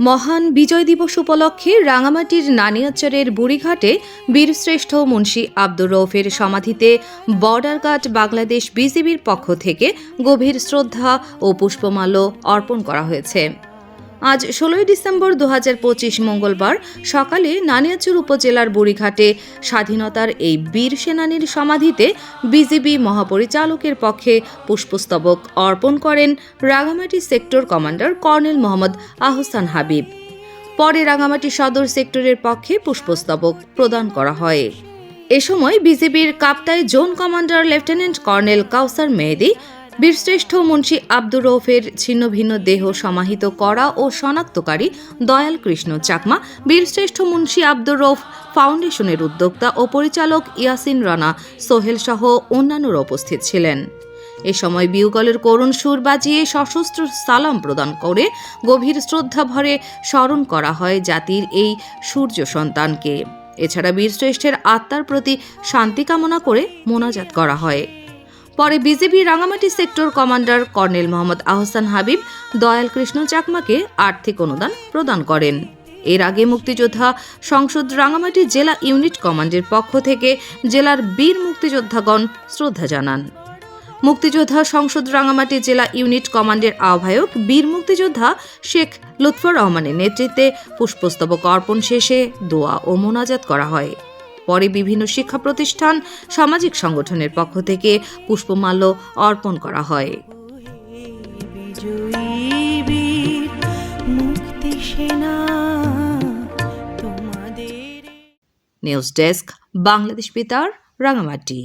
মহান বিজয় দিবস উপলক্ষে রাঙামাটির নানিয়াচরের বুড়িঘাটে বীরশ্রেষ্ঠ মুন্সী আব্দুর রৌফের সমাধিতে বর্ডার গার্ড বাংলাদেশ বিজিবির পক্ষ থেকে গভীর শ্রদ্ধা ও পুষ্পমাল্য অর্পণ করা হয়েছে। আজ ষোলোই ডিসেম্বর দু মঙ্গলবার সকালে নানিয়াচুর উপজেলার বুড়িঘাটে স্বাধীনতার এই বীর সেনানীর সমাধিতে বিজিবি মহাপরিচালকের পক্ষে পুষ্পস্তবক অর্পণ করেন Rangamati sector commander colonel Mohammad Ahsan Habib. পরে রাঙামাটি সদর সেক্টরের পক্ষে পুষ্পস্তবক প্রদান করা হয়। এ সময় বিজিবির Kaptai zone commander lieutenant colonel Kawsar Mehedi বীরশ্রেষ্ঠ মুন্সী আব্দুর রৌফের ছিন্ন ভিন্ন দেহ সমাহিত করা ও শনাক্তকারী দয়াল কৃষ্ণ চাকমা, বীরশ্রেষ্ঠ মুন্সী আব্দুর রৌফ ফাউন্ডেশনের উদ্যোক্তা ও পরিচালক ইয়াসিন রানা সোহেল সহ অন্যান্যরা উপস্থিত ছিলেন। এ সময় বিউগলের করুণ সুর বাজিয়ে সশস্ত্র সালাম প্রদান করে গভীর শ্রদ্ধা ভরে স্মরণ করা হয় জাতির এই সূর্য সন্তানকে। এছাড়া বীরশ্রেষ্ঠের আত্মার প্রতি শান্তি কামনা করে মোনাজাত করা হয়। পরে BJP Rangamati sector commander colonel Mohammad Ahsan Habib Dayal Krishna চাকমাকে আর্থিক অনুদান প্রদান করেন। এর আগে মুক্তিযোদ্ধা সংসদ রাঙামাটি জেলা ইউনিট কমান্ডের পক্ষ থেকে জেলার বীর মুক্তিযোদ্ধাগণ শ্রদ্ধা জানান। মুক্তিযোদ্ধা সংসদ রাঙামাটি জেলা ইউনিট কমান্ডের আহ্বায়ক বীর মুক্তিযোদ্ধা শেখ লুৎফর রহমানের নেতৃত্বে পুষ্পস্তবক অর্পণ শেষে দোয়া ও মোনাজাত করা হয়। পরে বিভিন্ন শিক্ষা প্রতিষ্ঠান, সামাজিক সংগঠনের পক্ষ থেকে পুষ্পমাল্য অর্পণ করা হয়। নিউজ ডেস্ক, বাংলাদেশ বেতার, রাঙামাটি।